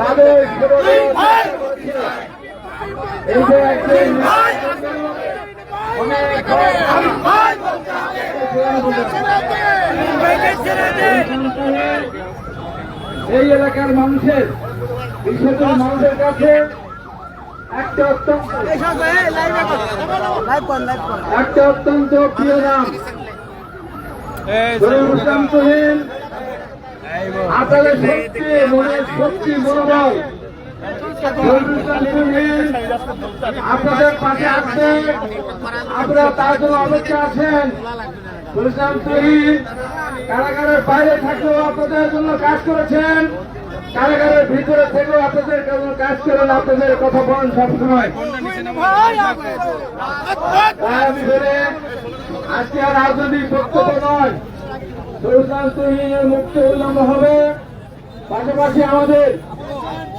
তাদের এই যে এই এলাকার মানুষের সেতুর মানুষের কাছে একটা অত্যন্ত একটা অত্যন্ত প্রিয় নাম। ইসলাম তুহিন আপনাদের শক্তি, মনের শক্তি, মনোবল। আপনাদের পাশে আসবে আপনারা তার জন্য অপেক্ষা আছেন ইসলাম তুহিন কারাগারের বাইরে থাকলেও আপনাদের জন্য কাজ করেছেন কারাগারের ভিতরে থেকেও আপনাদের জন্য কাজ করেন আপনাদের কথা বলেন সবসময় আজকে আর রাজনৈতিক বক্তব্য নয় সরকার তহিনের মুক্ত বিলম্ব হবে। পাশাপাশি আমাদের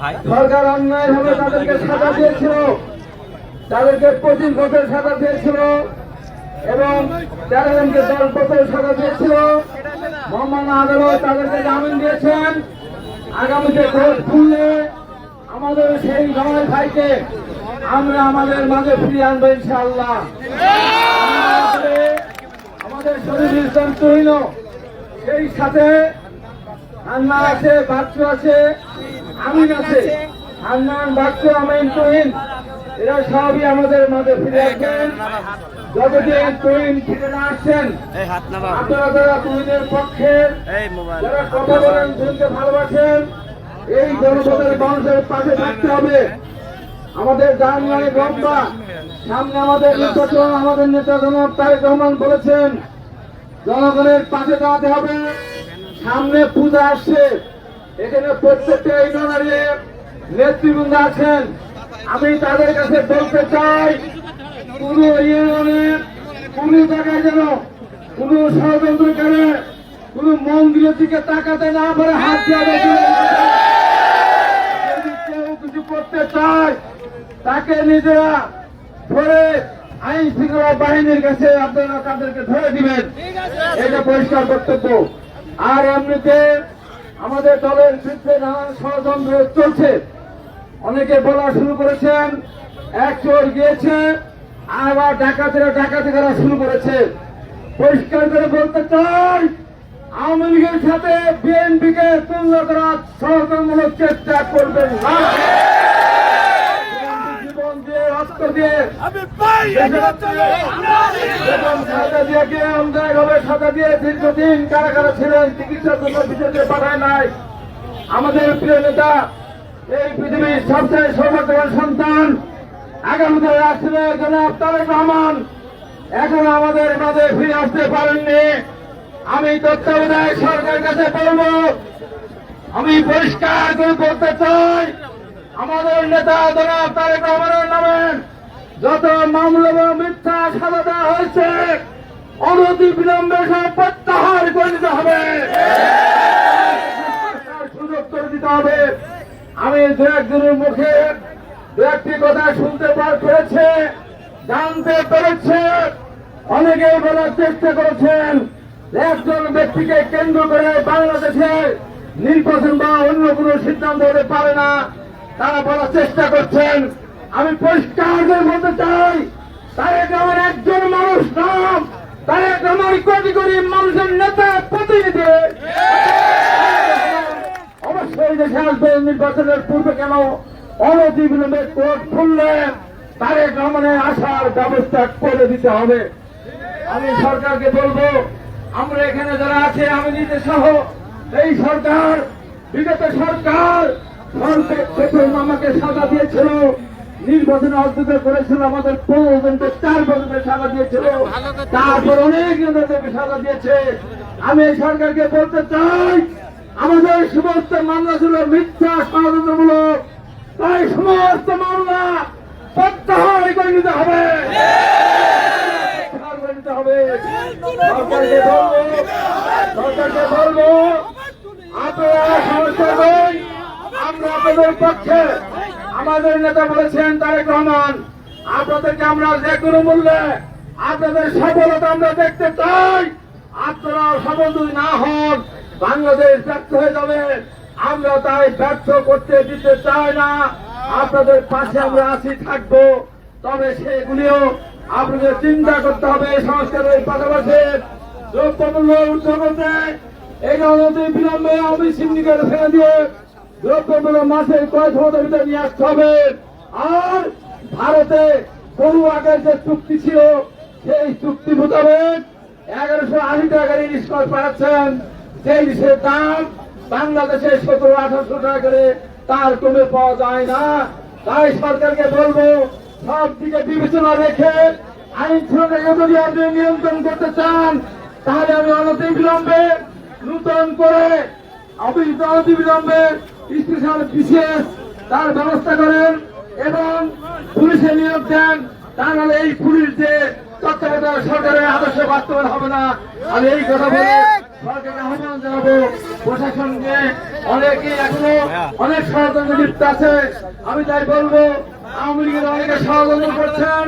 সরকার অন্যায়ভাবে তাদেরকে সাজা দিয়েছিল। তাদেরকে পঁচিশ বছর সাজা দিয়েছিল এবং তেরো জনকে দশ বছর সাজা দিয়েছিল। মোহাম্মদ আদালত তাদেরকে জামিন দিয়েছেন। আগামীতে ভোট খুললে আমাদের সেই নয় ভাইকে আমরা আমাদের মাঝে ফিরিয়ে আনব ইনশাআল্লাহ। আমাদের- শরীর ইসলাম তুহিন সেই সাথে রান্না আছে বাচ্চু আছে। আমিন আছে হান্নান বাচ্চু আমিন তুহিন। এরা সবই আমাদের মাঝে ফিরে আসবেন। যতদিন তুহিন ফিরে না আসছেন আপনারা যারা তুহিনের পক্ষের যারা কথা বলেন তুহিনকে ভালোবাসেন এই জনপদের মানুষের পাশে থাকতে হবে। আমাদের জান অনেক লম্বা সামনে আমাদের নির্বাচন আমাদের নেতা জনাব তারেক রহমান বলেছেন জনগণের পাশে দাঁড়াতে হবে। সামনে পূজা আসছে। এখানে প্রত্যেকটা ইউনিয়নের নেতৃবৃন্দ আছেন। আমি তাদের কাছে বলতে চাই কোন ইউনিয়নে কোন জায়গায় যেন কোন ষড়যন্ত্র করে কোন মন্দিরের দিকে তাকাতে না পারে হাত যদি কেউ কিছু করতে চায় তাকে নিজেরা ধরে আইন শৃঙ্খলা বাহিনীর কাছে আপনারা তাদেরকে ধরে দিবেন। এটা পরিষ্কার বক্তব্য। আর এমনিতে আমাদের দলের বিরুদ্ধে নানান ষড়যন্ত্র চলছে। অনেকে বলা শুরু করেছেন, এক চোর গিয়েছে, আবার ডাকাতেরা ডাকাতি করা শুরু করেছে। পরিষ্কার করে বলতে চাই, আওয়ামী লীগের সাথে বিএনপিকে তুলনা করার ষড়যন্ত্রমূলক চেষ্টা করবেন না। রক্ত দিয়ে এবং সাজা দিয়ে কে অন্যায়ভাবে সাজা দিয়ে দীর্ঘদিন কারাগারে ছিলেন চিকিৎসার জন্য বিদেশে পাঠায় নাই আমাদের প্রিয় নেতা এই পৃথিবীর সবচেয়ে সৌভাগ্যবান সন্তান আগামীতে আসলে জনাব তারেক রহমান। এখন আমাদের মাঝে ফিরে আসতে পারেননি। আমি তত্ত্বাবধায়ক সরকারের কাছে বলব আমি পরিষ্কার করে বলতে চাই আমাদের নেতা জনাব তারেক রহমানের নামে যত মামলা বা মিথ্যা দেওয়া হয়েছে, অনতি বিলম্বে সব প্রত্যাহার করে দিতে হবে। সুযোগ করে দিতে হবে। আমি দু একজনের মুখে দু একটি কথা শুনতে পার পেরেছে জানতে পেরেছে। অনেকেই বলার চেষ্টা করেছেন একজন ব্যক্তিকে কেন্দ্র করে বাংলাদেশে নির্বাচন বা অন্য কোনো সিদ্ধান্ত হতে পারে না। তারা বলার চেষ্টা করছেন। আমি পরিষ্কার করে বলতে চাই, তারেক আমার একজন মানুষ নাম, তারেক আমার কোটি কোটি মানুষের নেতা, প্রতিনিধি। অবশ্যই দেশে আসবে, নির্বাচনের পূর্বে কেন অনতি বিলম্বে কোর্ট খুললে তারেক রহমানের আসার ব্যবস্থা করে দিতে হবে। আমি সরকারকে বলব, আমরা এখানে যারা আছে, আমি নিজে সহ, এই সরকার, বিগত সরকার আমাকে সাজা দিয়েছিল। নির্বাচনে অর্ধেক করেছিল, আমাদের পৌরজনকে চার বছরের সাজা দিয়েছিল। তারপর অনেক নেতাদেরকে সাজা দিয়েছে। আমি সরকারকে বলতে চাই, আমাদের সমস্ত মামলা ছিল মিথ্যা, ষড়যন্ত্রমূলক। তাই সমস্ত মামলা প্রত্যাহার করে নিতে হবে প্রত্যাহার করে নিতে হবে সরকারকে বলব সরকারকে বলব আপনারা সমস্যা করবেন আমরা আপনাদের পক্ষে আমাদের নেতা বলেছেন তারেক রহমান, আপনাদেরকে আমরা যে কোনো মূল্যে আপনাদের সফলতা আমরা দেখতে চাই। আপনারা সফল যদি না হন, বাংলাদেশ ব্যর্থ হয়ে যাবে। আমরা তাই ব্যর্থ করতে দিতে চাই না। আপনাদের পাশে আমরা আছি, থাকব। তবে সেগুলিও আপনাদের চিন্তা করতে হবে সংস্কারের পাশাপাশি। দ্রব্যমূল্য উদ্যোগ করতে এই অনতি বিলম্বে আমি সিন্ডিকেট ফেলে দিয়ে দ্রব্যমূল্য মাসের কয় ক্ষমতার ভিতরে নিয়ে আসতে হবে। আর ভারতে গরু আগের যে চুক্তি ছিল, সেই চুক্তি মোতাবেক এগারোশো আশি টাকা ইলিশ মাছ পাঠাচ্ছেন। সেই ইলিশের দাম বাংলাদেশে সতেরো, আঠারোশো টাকা করে তার কমে পাওয়া যায় না। তাই সরকারকে বলব, সব দিকে বিবেচনা রেখে আইন শৃঙ্খলা যদি আপনি নিয়ন্ত্রণ করতে চান, তাহলে আমি অনতি বিলম্বে নূতন করে অবিহিত অনতি বিলম্বে স্পেশাল বিশেষ তার ব্যবস্থা করেন এবং পুলিশে নিয়োগ দেন। তাহলে এই পুলিশ যে তত্ত্বাবধায়ক সরকারের আদর্শ বাস্তবায়ন হবে না, আমি এই কথা বলে সরকারকে আহ্বান জানাব। প্রশাসনকে অনেকে এখনও অনেক ষড়যন্ত্র লিপ্ত আছে। আমি তাই বলব, আওয়ামী লীগের অনেকে ষড়যন্ত্র করছেন।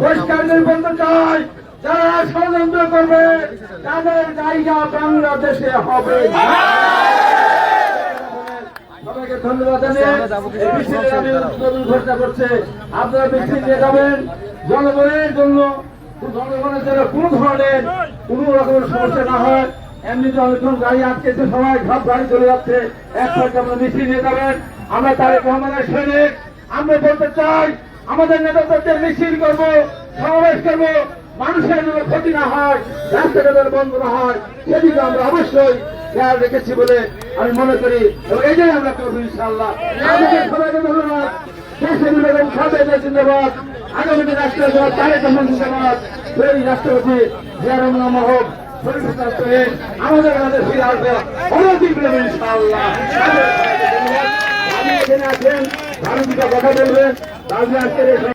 পরিষ্কার নির্বন্ধ চাই, যারা ষড়যন্ত্র করবে, তাদের জায়গা বাংলাদেশে হবে। সবাইকে ধন্যবাদ জানিয়ে এই মিছিলে আমি ঘোষণা করছে। আপনারা মিছিল নিয়ে যাবেন। জনগণের জন্য জনগণের যেন কোনো ধরনের কোনো রকমের সমস্যা না হয়। এমনিতে অনেকক্ষণ গাড়ি আটকেছে সবাই ঘাপ গাড়ি চলে যাচ্ছে। এক পর্যায়ে আপনারা মিছিল নিয়ে যাবেন। আমরা তারেক রহমানের সৈনিক। আমরা বলতে চাই আমাদের নেতাদের মিছিল করব সমাবেশ করব। মানুষের যেন ক্ষতি না হয় রাস্তাঘাটের বন্ধ না হয়। সেদিকে আমরা অবশ্যই খেয়াল রেখেছি বলে আমি মনে করি। এবং এটাই আমরা করব ইনশাল্লাহ সবাইকে ধন্যবাদ। জিন্দাবাদ। আগামীতে রাষ্ট্রপতি তারেক রহমান জিন্দাবাদ। সেই রাষ্ট্রপতি জিয়া মহব আমাদের কাছে ফিরে আসবে। ভালো কথা বলবেন। এই